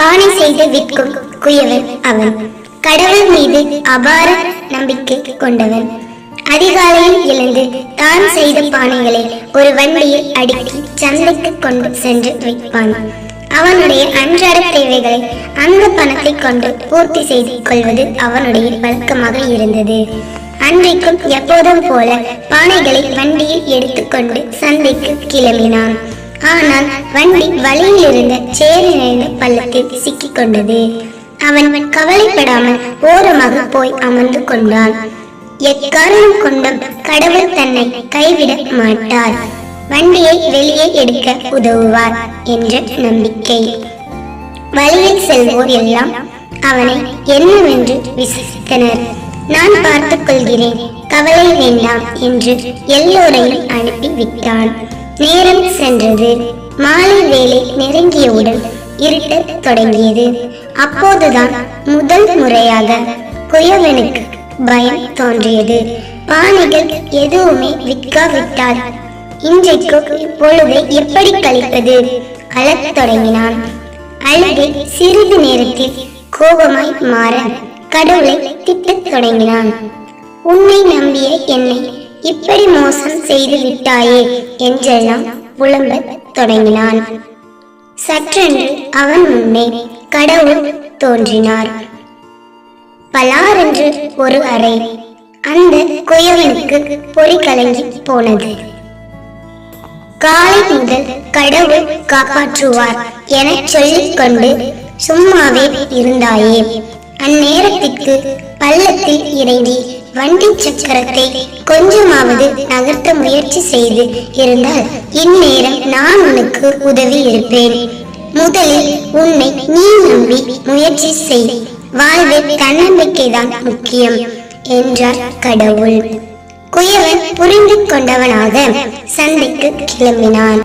பானை செய்து விற்கும் குயவன் அவன். கடவுள் மீது அபார நம்பிக்கை கொண்டவன். அதிகாலையில் எழுந்து தான் செய்த பானைகளை ஒரு வண்டியில் அடுக்கி சந்தைக்கு கொண்டு சென்று வைப்பான் அவனுடைய அன்றாட தேவைகளை அந்த பணத்தை கொண்டு பூர்த்தி செய்து கொள்வது அவனுடைய வழக்கமாக இருந்தது. அன்றைக்கும் எப்போதும் போல பானைகளை வண்டியில் எடுத்துக்கொண்டு சந்தைக்கு கிளம்பினான். ஆனால் வண்டி வழியில் இருந்த சேரி நிறைந்த பள்ளத்தில் சிக்கிக் கொண்டது அவன் கவலைப்படாமல் ஓரமாக போய் அமர்ந்து கொண்டான். எக்காரணம் கொண்டும் கடவுள் தன்னை கைவிட மாட்டார். வண்டியை வெளியே எடுக்க உதவுவார் என்ற நம்பிக்கை. வழியில் செல்வோர் எல்லாம் அவனை என்னவென்று விசித்தனர் நான் பார்த்துக் கொள்கிறேன் கவலை வேண்டாம் என்று எல்லோரையும் அனுப்பி விட்டான் நேரம் சென்றது. மாலை வேலை நெருங்கியவுடன் இருட்டத் தொடங்கியது. அப்போதுதான் முதல் முறையாக குயவனுக்கு பயம் தோன்றியது. பானைகள் எதுவுமே விற்காவிட்டால் இன்றைக்கு இப்பொழுதை எப்படி கழிப்பது? அழத் தொடங்கினான். அழுகை சிறிது நேரத்தில் கோபமாய் மாற கடவுளை திட்டத் தொடங்கினான். உன்னை நம்பிய என்னை இப்படி மோசம் செய்து விட்டாயே என்றெல்லாம் புலம்பத் தொடங்கினான். சற்றென்று அவன் முன்னே கடவுள் தோன்றினார். பலாரென்று ஒரு அறை அந்த குயவனுக்கு பொறி கலங்கி போனது. காலை முதல் கடவுள் காப்பாற்றுவார் என சொல்லிக் கொண்டு சும்மாவே இருந்தாயே. அந்நேரத்திற்கு பள்ளத்தில் இறங்கி வண்டி சக்கரத்தை கொஞ்சமாவது நகர்த்த முயற்சி செய்து இருந்தால் இந்நேரம் நான் உனக்கு உதவி இருப்பேன். முதலில் உன்னை நீ நம்பி முயற்சி செய். வாழ்வில் தன்னம்பிக்கைதான் முக்கியம் என்றார் கடவுள். குயவன் புரிந்து கொண்டவனாக சந்தைக்கு கிளம்பினான்.